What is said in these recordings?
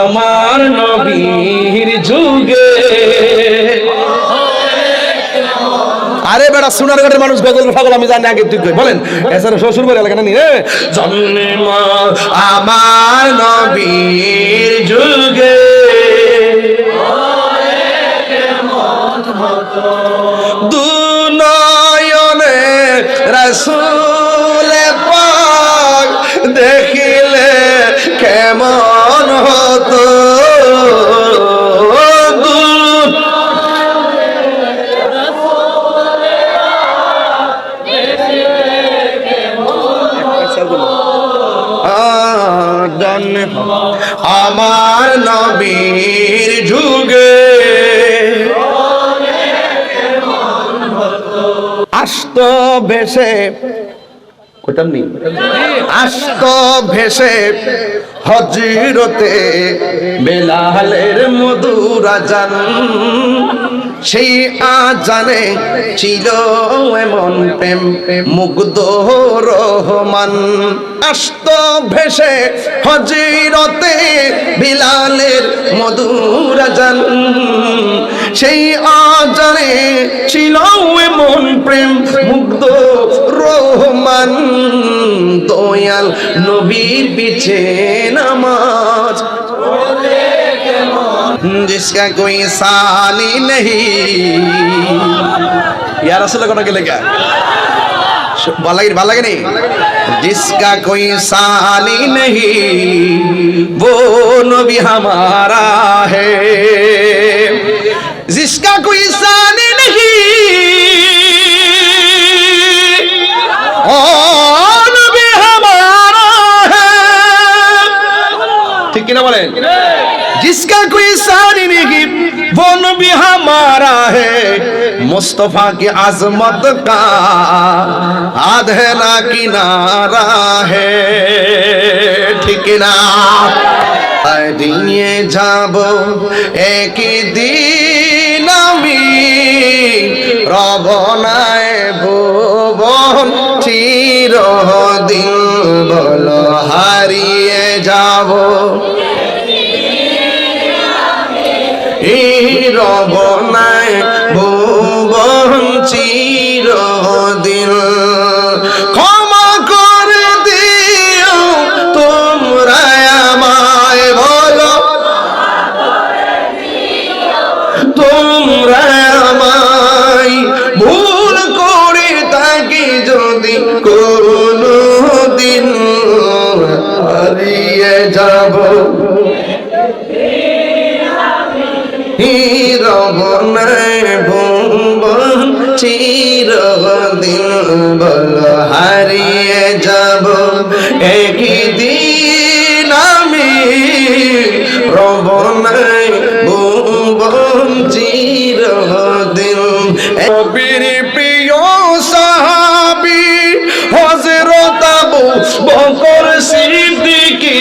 আমার নবীর যুগে। আরে বেটা সোনার ঘাটের মানুষ গজল পাগল আমি জানি আগে তুই বলেন, এছাড়া শ্বশুর বাড়ি এলাকা নি জন্ম আমার নবীর যুগে। দুনয়নে রসুল পাক দেখিলে কেমন আমার নবীর যুগে। আস্ত ভেসে কোথাও নেই। আস্ত ভেসে হজিরতে বেলালের মধুরা জান সেই আজানে ছিল এমন প্রেম, মুগ্ধ রহমান। আস্ত ভেসে হজিরতে বিলালের মধুরা জান সেই আজানে ছিল এমন প্রেম, মুগ্ধ রহমান দয়াল নবীর পিছে নামাজ जिसका कोई सानी नहीं यार असल को के लेगा ভাল লাগে ভাল লাগে নি जिसका कोई सानी नहीं वो नबी हमारा है কিনা বলেন जिसका कोई सारी नहीं वो नबी हमारा है मुस्तफा की आजमत का आधेना किनारा है ঠিক না নিয়ে যাব একই দিন আমি রবনায় ভুবন চিরদিন বলো হারিয়ে যাব। রব নাই ভুবন চিরদিন। রবনায় ভুবন চিরদিন বল হারিয়ে যাব একদিন আমি রবনায় ভুবন চিরদিন কবির প্রিয় সাহাবি হজরত আবু বকর সিদ্দিকী।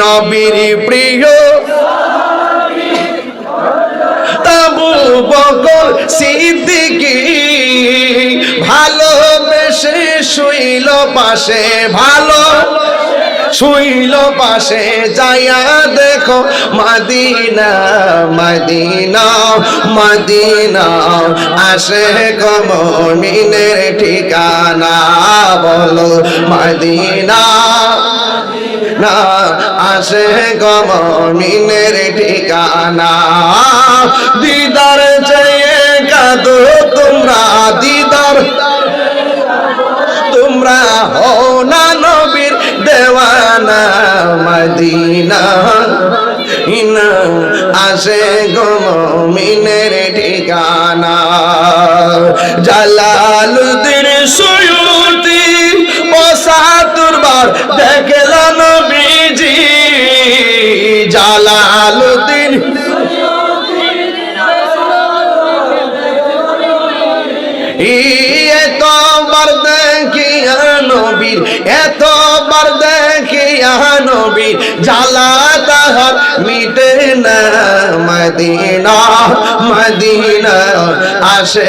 নবীর প্রিয় সিদ্দিকি ভালোবেসে শুইল পাশে, ভালো শুইল পাশে, যাইয়া দেখো মাদিনা মাদিনা মাদিনা, আসে কমিনের ঠিকানা, বলো মাদিনা না আসে গমিনের ঠিকানা, দিদার চেয়ে কাদো তোমরা দিদার। তোমরা হো না নবীর দেওয়ানা মদিনা। ইনা আসে গমিনের ঠিকানা। জালালুদ্দিন সুয়ুতি পসাতুরবার দেখল নবীজি। জালালুদ্দিন নবীর এতবার দেখিয়া নবীর জ্বালা তাহ হার মিটে না। মদিনা মদিনা আসে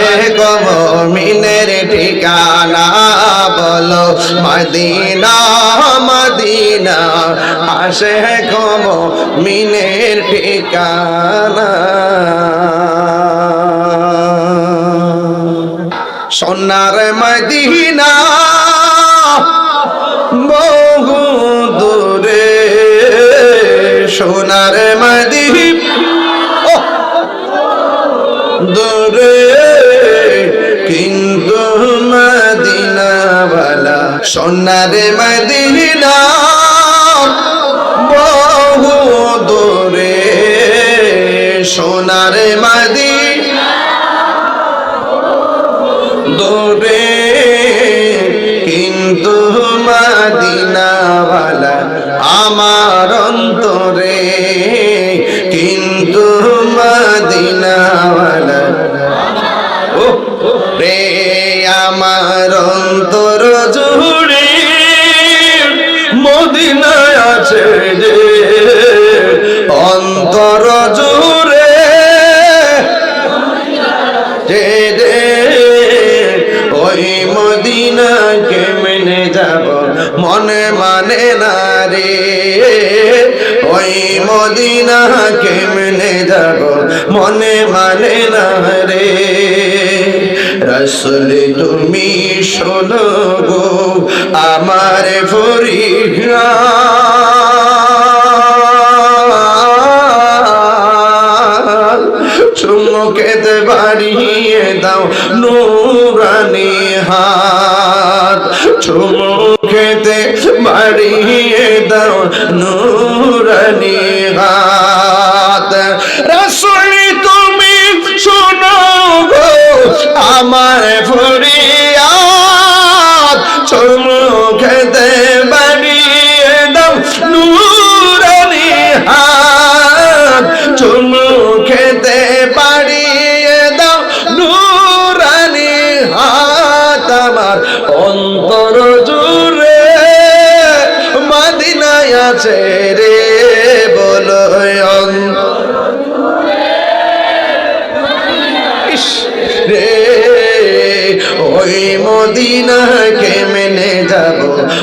মিনের ঠিকানা বলো। মদিনা মদিনা আসে কম মিনের ঠিকানা। সোনার মদিনা সোনার মদিনা দূরে কিন্তু মদিনাওয়ালা সোনার মদিনা। আছে যে অন্তর জুড়ে যে রে ওই মদিনা কেমনে যাব? মনে মানে না রে। ওই মদিনা কেমনে যাব? মনে মানে না রে। রসুল, তুমি শোনো গো, আমার ফরিয়া চুমুকেতে বাড়িয়ে দাও, নুরানি হাত। চুমুকেতে বাড়িয়ে দাও, নুরানি হাত। রাসুলি তুমি শোনো গো, আমার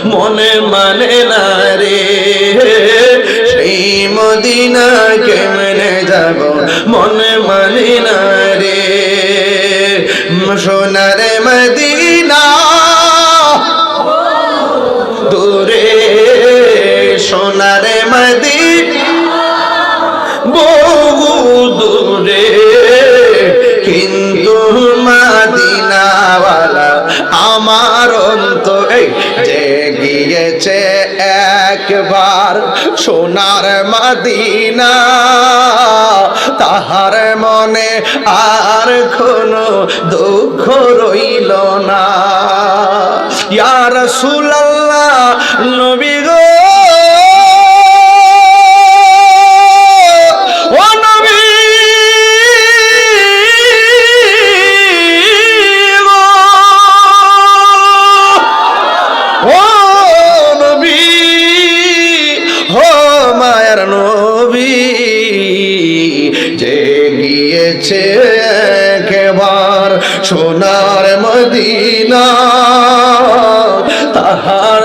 মনে মানে না রে। সেই মদিনা কেমনে যাব? মনে মানে না রে। সোনার একবার সোনার মাদিনা তাহার মনে আর কোনো দুঃখ রইল না। ইয়ার সুলাল্লাহ নবী গিয়েছে একবার সোনার মদিনা। তাহার